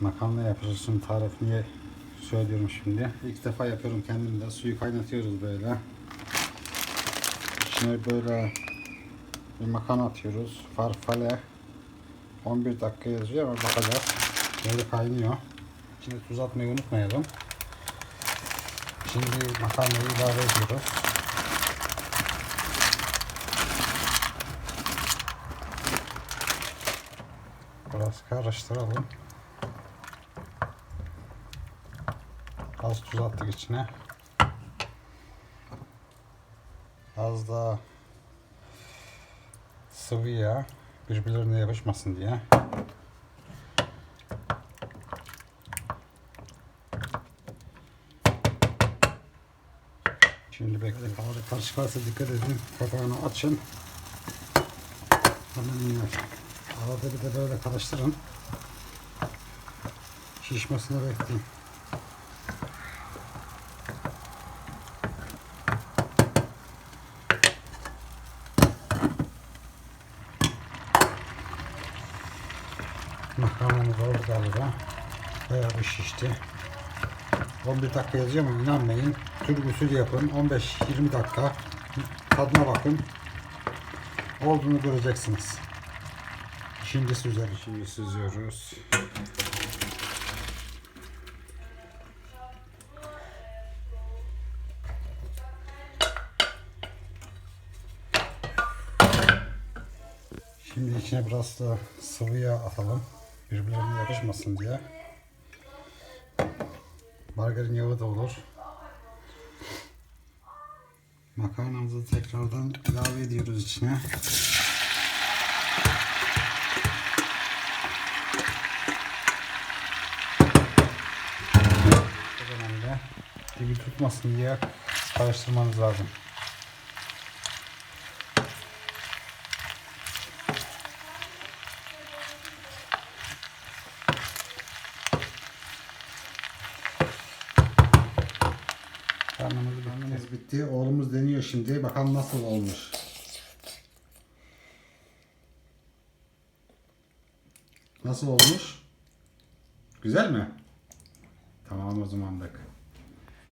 Makarna yapıyorsun tarifini söylüyorum şimdi. İlk defa yapıyorum kendim de. Suyu kaynatıyoruz böyle. İçine böyle bir makarna atıyoruz. Farfalle. 11 dakika yazıyor ama bakacağız. Böyle kaynıyor. İçine tuz atmayı unutmayalım. Şimdi makarnayı ilave ediyoruz. Biraz karıştıralım. Az tuz attık içine. Az da sıvı yağ birbirlerine yapışmasın diye. Şimdi bekle. Havada karşı karşıya dikkat edin. Kapağını açın. Hemen iner. Arada bir de böyle karıştırın. Şişmesini bekleyin. Makarnamız oldu galiba. Bayağı bir şişti. 11 dakika yazıyor ama inanmayın. Türk yapın. 15-20 dakika. Tadına bakın. Olduğunu göreceksiniz. Şimdi süzelim. Şimdi süzüyoruz. Şimdi içine biraz da sıvı yağ atalım. Birbirlerine yapışmasın diye. Margarin yağı da olur. Makarnamızı tekrardan ilave ediyoruz içine. Bu dönemde dibi tutmasın diye karıştırmanız lazım. Karnımız, karnımız bitti. Oğlumuz deniyor şimdi. Bakalım nasıl olmuş. Nasıl olmuş? Güzel mi? Tamam o zaman bak.